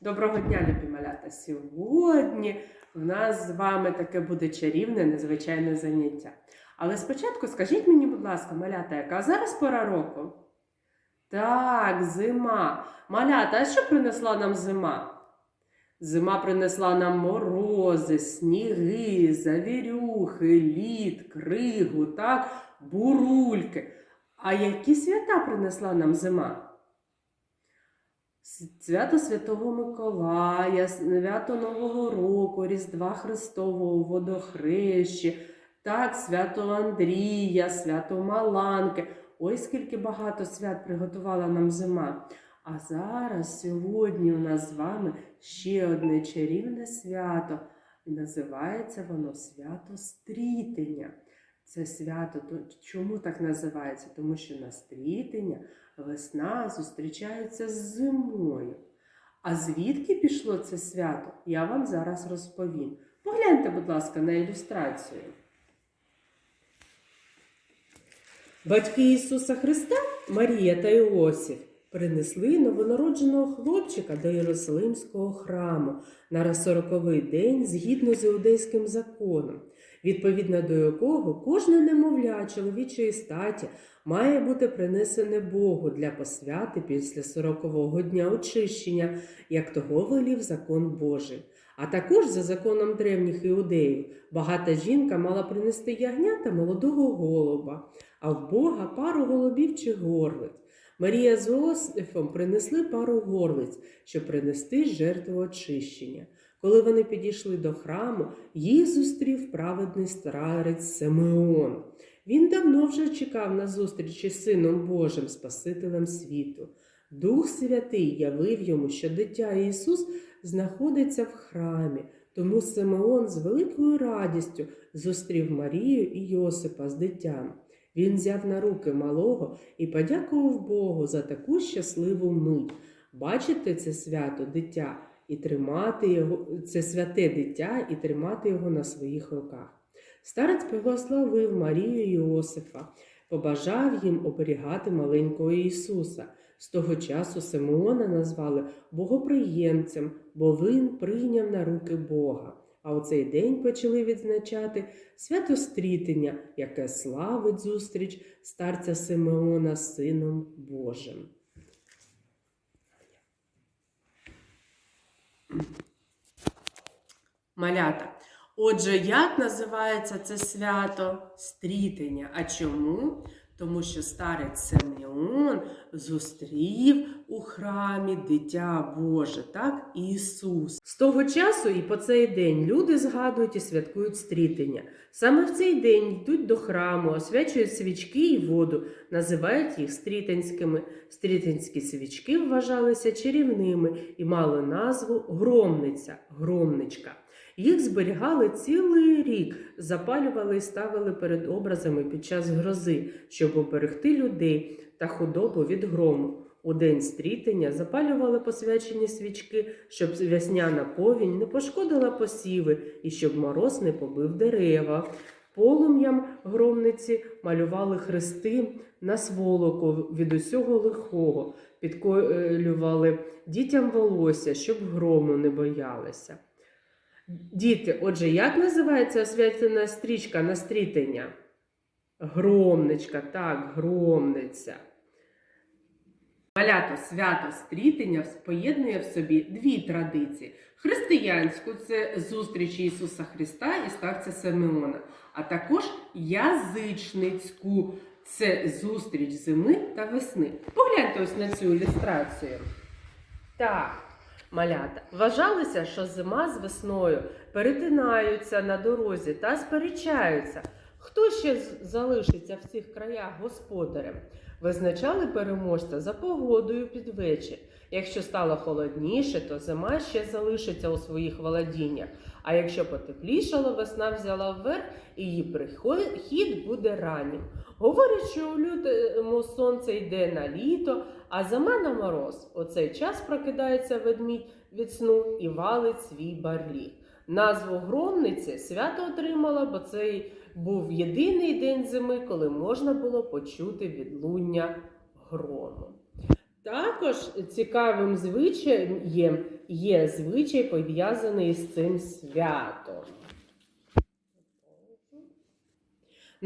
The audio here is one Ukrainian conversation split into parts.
Доброго дня, любі малята! Сьогодні в нас з вами таке буде чарівне, незвичайне заняття. Але спочатку скажіть мені, будь ласка, малята, яка зараз пора року? Так, зима. Малята, а що принесла нам зима? Зима принесла нам морози, сніги, завірюхи, лід, кригу, так, бурульки. А які свята принесла нам зима? Свято Святого Миколая, свято Нового року, Різдва Христового, Водохрещі, так, свято Андрія, свято Маланки. Ой, скільки багато свят приготувала нам зима. А зараз, сьогодні, у нас з вами ще одне чарівне свято. І називається воно свято Стрітення. Це свято, то чому так називається? Тому що на стрітення весна зустрічається з зимою. А звідки пішло це свято, я вам зараз розповім. Погляньте, будь ласка, на ілюстрацію. Батьки Ісуса Христа, Марія та Іосиф, принесли новонародженого хлопчика до Єрусалимського храму на сороковий день згідно з іудейським законом, відповідно до якого кожне немовля чоловічої статі має бути принесене Богу для посвяти після сорокового дня очищення, як того велів закон Божий. А також за законом древніх іудеїв багата жінка мала принести ягня та молодого голуба, а в Бога пару голубів чи горлиць. Марія з Іосифом принесли пару горлиць, щоб принести жертву очищення. Коли вони підійшли до храму, їх зустрів праведний старець Симеон. Він давно вже чекав на зустріч із Сином Божим, Спасителем світу. Дух Святий явив йому, що дитя Ісус знаходиться в храмі, тому Симеон з великою радістю зустрів Марію і Йосипа з дитям. Він взяв на руки малого і подякував Богу за таку щасливу мить. Бачити це свято дитя і тримати його, це святе дитя і тримати його на своїх руках. Старець благословив Марію і Йосифа, побажав їм оберігати маленького Ісуса. З того часу Симеона назвали богоприємцем, бо він прийняв на руки Бога. А у цей день почали відзначати свято Стрітення, яке славить зустріч старця Симеона з Сином Божим. Малята. Отже, як називається це свято стрітення? А чому? Тому що старець Симеон зустрів у храмі дитя Боже, так, Ісус. З того часу і по цей день люди згадують і святкують стрітення. Саме в цей день йдуть до храму, освячують свічки і воду, називають їх стрітенськими. Стрітенські свічки вважалися чарівними і мали назву громниця, громничка. Їх зберігали цілий рік, запалювали і ставили перед образами під час грози, щоб оберегти людей та худобу від грому. У день стрітення запалювали посвячені свічки, щоб весняна повінь не пошкодила посіви і щоб мороз не побив дерева. Полум'ям громниці малювали хрести на сволоку від усього лихого, підколювали дітям волосся, щоб грому не боялися. Діти, отже, як називається освячена стрічка на стрітення? Громничка, так, громниця. Малято свято стрітення поєднує в собі дві традиції. Християнську це зустріч Ісуса Христа і старця Симеона, а також язичницьку це зустріч зими та весни. Погляньте ось на цю ілюстрацію. Так. Малята вважалося, що зима з весною перетинаються на дорозі та сперечаються. Хто ще залишиться в цих краях господарем? Визначали переможця за погодою під вечір. Якщо стало холодніше, то зима ще залишиться у своїх володіннях. А якщо потеплішало, весна взяла вверх і її прихід буде раннім. Говорять, що у лютому сонце йде на літо, а зима на мороз. У цей час прокидається ведмідь від сну і валить свій барліг. Назву громниці свято отримала, бо цей був єдиний день зими, коли можна було почути відлуння грому. Також цікавим звичаєм є звичай пов'язаний з цим святом.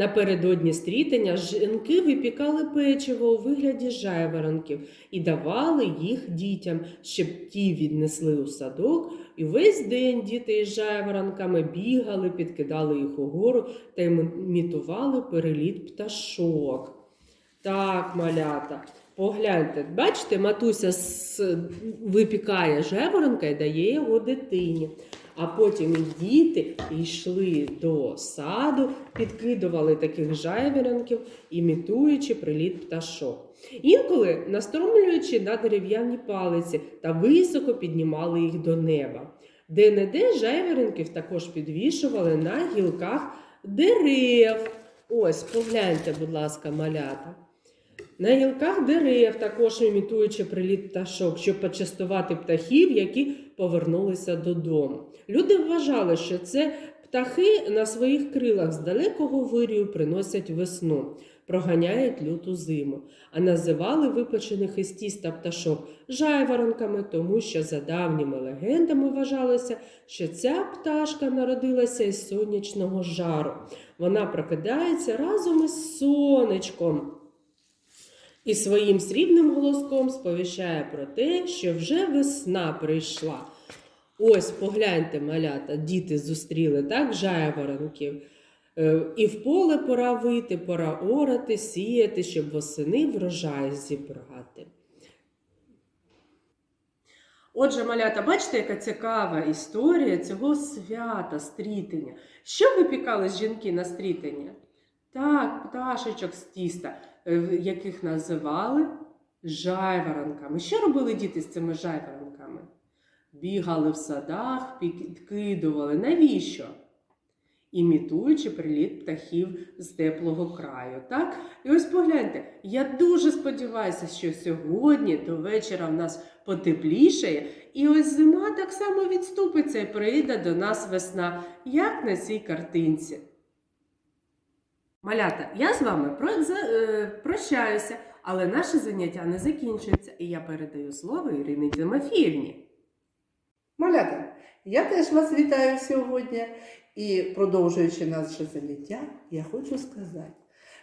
Напередодні стрітення жінки випікали печиво у вигляді жайворонків і давали їх дітям, щоб ті віднесли у садок, і весь день діти із жайворонками бігали, підкидали їх угору та імітували переліт пташок. Так, малята, погляньте, бачите, матуся випікає жайворонка і дає його дитині. А потім і діти йшли до саду, підкидували таких жайворонків, імітуючи приліт пташок. Інколи настромлюючи на дерев'яні палиці та високо піднімали їх до неба. Де-не-де жайворонків також підвішували на гілках дерев. Ось, погляньте, будь ласка, малята. На гілках дерев, також імітуючи приліт пташок, щоб почастувати птахів, які повернулися додому. Люди вважали, що це птахи на своїх крилах з далекого вирію приносять весну, проганяють люту зиму, а називали випечених із тіста пташок жайворонками, тому що за давніми легендами вважалося, що ця пташка народилася із сонячного жару. Вона прокидається разом із сонечком і своїм срібним голоском сповіщає про те, що вже весна прийшла. Ось погляньте, малята, діти зустріли так жайворонків. Е, І в поле пора вийти, пора орати, сіяти, щоб восени врожай зібрати. Отже, малята, бачите, яка цікава історія цього свята стрітення. Що випікали жінки на стрітення? Так, пташечок з тіста, яких називали жайворонками. Що робили діти з цими жайворонками? Бігали в садах, підкидували. Навіщо? Імітуючи приліт птахів з теплого краю. Так? І ось погляньте, я дуже сподіваюся, що сьогодні до вечора в нас потеплішає, і ось зима так само відступиться і прийде до нас весна, як на цій картинці. Малята, я з вами е, прощаюся, але наше заняття не закінчується, і я передаю слово Ірині Тимофіївні. Малята, я теж вас вітаю сьогодні. І продовжуючи наше заняття, я хочу сказати,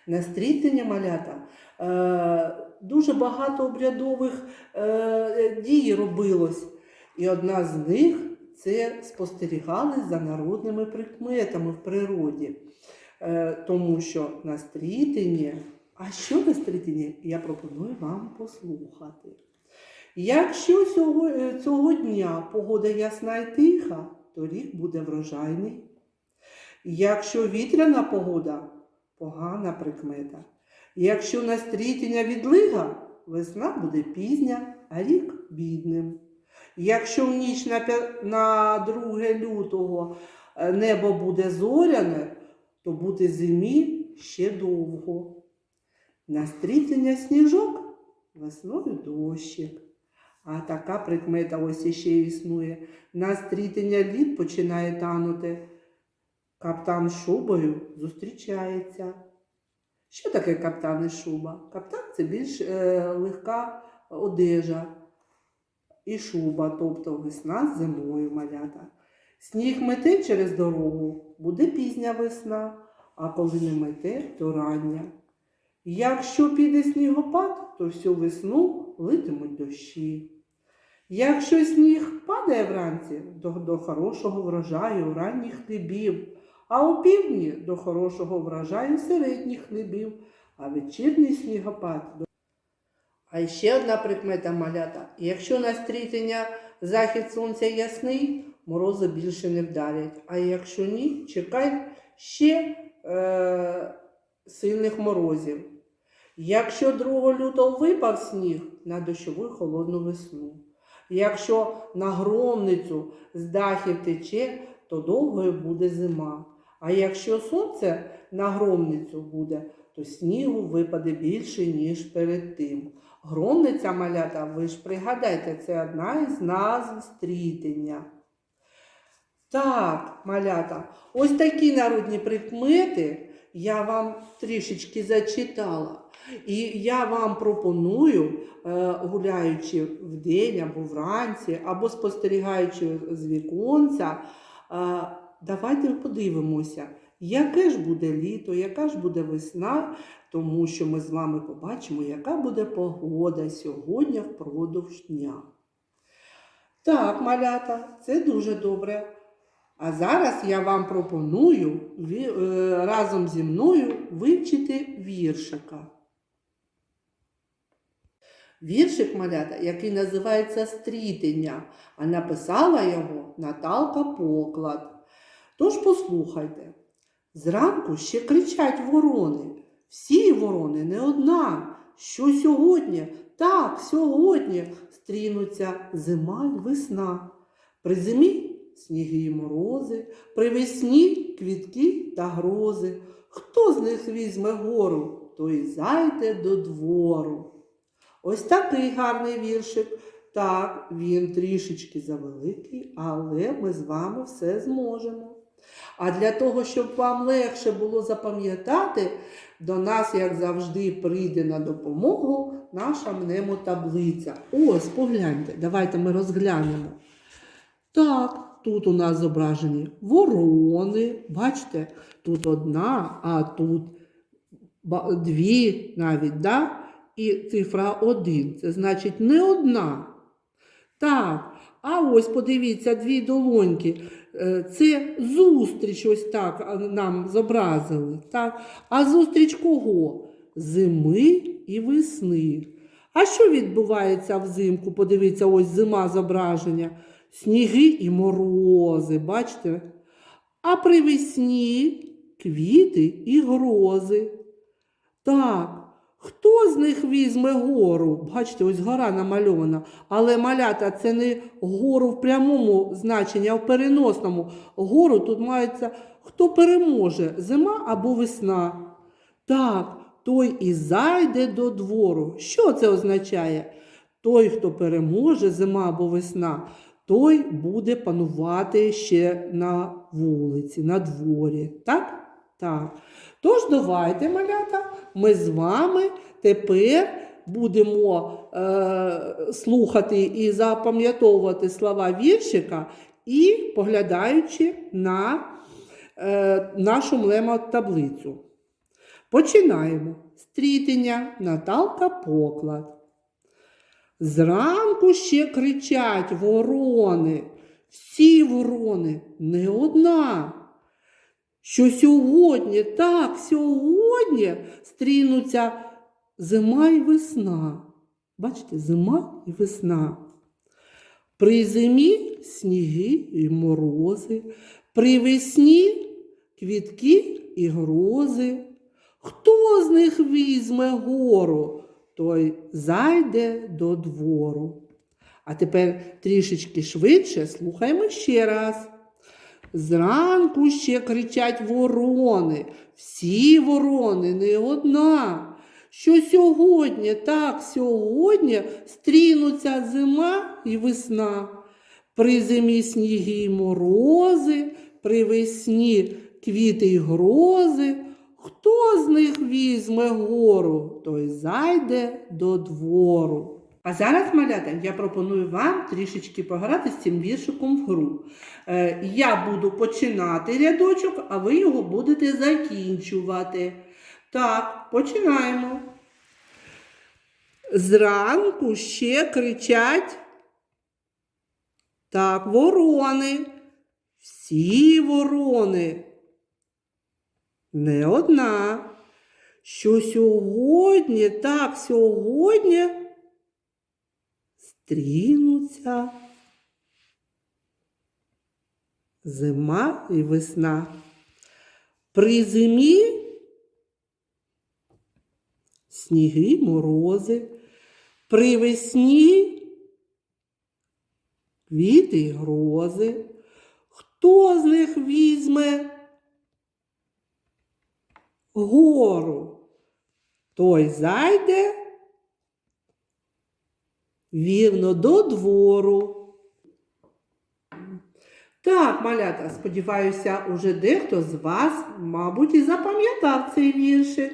на стрітення малята е, дуже багато обрядових е, дій робилось. І одна з них це спостерігали за народними прикметами в природі. Е, тому що на стрітенні, а що на стрітенні, я пропоную вам послухати. Якщо цього, е, цього дня погода ясна і тиха, то рік буде врожайний. Якщо вітряна погода погана прикмета. Якщо на стрітення відлига, весна буде пізня, а рік бідним. Якщо в ніч на, 2 лютого е, небо буде зоряне, то буде зимі ще довго. На стрітення сніжок весною дощик. А така прикмета ось іще існує. На стрітення лід починає танути. Каптан з шубою зустрічається. Що таке каптан і шуба? Каптан це більш е, легка одежа і шуба, тобто весна з зимою малята. Сніг мете через дорогу, буде пізня весна, а коли не мете, то рання. Якщо піде снігопад, то всю весну литимуть дощі. Якщо сніг падає вранці, то до хорошого врожаю ранніх хлібів, а у півдні до хорошого врожаю середніх хлібів, а вечірній снігопад. до- А ще одна прикмета малята. Якщо на стрітення захід сонця ясний, морози більше не вдарять. А якщо ні, чекай ще е, сильних морозів. Якщо 2 лютого випав сніг на дощову й холодну весну. Якщо на громницю з дахів тече, то довгою буде зима. А якщо сонце на громницю буде, то снігу випаде більше, ніж перед тим. Громниця малята, ви ж пригадайте, це одна із назв стрітення. Так, малята, ось такі народні прикмети я вам трішечки зачитала. І я вам пропоную, е, гуляючи вдень або вранці, або спостерігаючи з віконця, е, давайте подивимося, яке ж буде літо, яка ж буде весна, тому що ми з вами побачимо, яка буде погода сьогодні впродовж дня. Так, малята, це дуже добре. А зараз я вам пропоную е, разом зі мною вивчити віршика. Віршик малята, який називається Стрітення, а написала його Наталка Поклад. Тож послухайте. Зранку ще кричать ворони. Всі ворони не одна. Що сьогодні? Так, сьогодні стрінуться зима й весна. При зимі сніги й морози, при весні квітки та грози. Хто з них візьме гору, той зайде до двору. Ось такий гарний віршик. Так, він трішечки завеликий, але ми з вами все зможемо. А для того, щоб вам легше було запам'ятати, до нас, як завжди, прийде на допомогу наша мнемотаблиця. Ось, погляньте, давайте ми розглянемо. Так, тут у нас зображені ворони. Бачите, тут одна, а тут дві навіть, да? і цифра один. Це значить не одна. Так, а ось подивіться, дві долоньки. Е, Це зустріч, ось так нам зобразили. Так? А зустріч кого? Зими і весни. А що відбувається взимку? Подивіться, ось зима зображення. Сніги і морози, бачите? А при весні квіти і грози. Так, хто з них візьме гору? Бачите, ось гора намальована. Але малята це не гору в прямому значенні, а в переносному. Гору тут мається хто переможе, зима або весна. Так, той і зайде до двору. Що це означає? Той, хто переможе, зима або весна, той буде панувати ще на вулиці, на дворі. Так? Так. Тож давайте, малята, ми з вами тепер будемо е, слухати і запам'ятовувати слова віршика і поглядаючи на е, нашу млемо-таблицю. Починаємо. Стрітення Наталка Поклад. Зранку ще кричать ворони, всі ворони, не одна. Що сьогодні, так, сьогодні стрінуться зима і весна. Бачите, зима і весна. При зимі сніги і морози, при весні квітки і грози. Хто з них візьме гору, той зайде до двору. А тепер трішечки швидше слухаємо ще раз. Зранку ще кричать ворони, всі ворони, не одна. Що сьогодні, так, сьогодні стрінуться зима і весна. При зимі сніги й морози, при весні квіти й грози. Хто з них візьме гору, той зайде до двору. А зараз, малята, я пропоную вам трішечки пограти з цим віршиком в гру. Е, я буду починати рядочок, а ви його будете закінчувати. Так, починаємо. Зранку ще кричать. Так, ворони. Всі ворони. Не одна. Що сьогодні, так, сьогодні стрінуться зима і весна. При зимі сніги морози, при весні квіти й грози. Хто з них візьме гору, той зайде вірно до двору. Так, малята, сподіваюся, уже дехто з вас, мабуть, і запам'ятав цей віршик.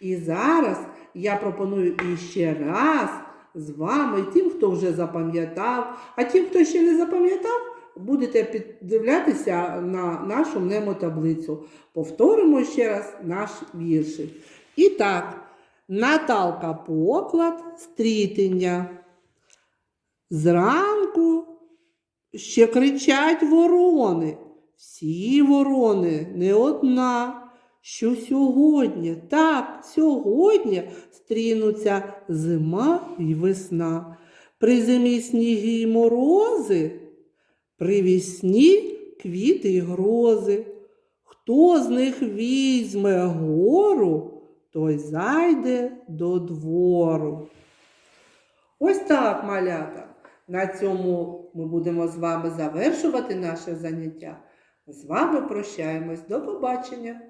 І зараз я пропоную іще раз з вами, тим, хто вже запам'ятав, а тим, хто ще не запам'ятав, будете піддивлятися на нашу мнемотаблицю. Повторимо ще раз наш віршик. І так, Наталка поклад стрітення. Зранку ще кричать ворони. Всі ворони, не одна. Що сьогодні, так, сьогодні стрінуться зима й весна. При зимі сніги й морози, при вісні квіти й грози. Хто з них візьме гору, той зайде до двору. Ось так, малята. На цьому ми будемо з вами завершувати наше заняття. З вами прощаємось. До побачення!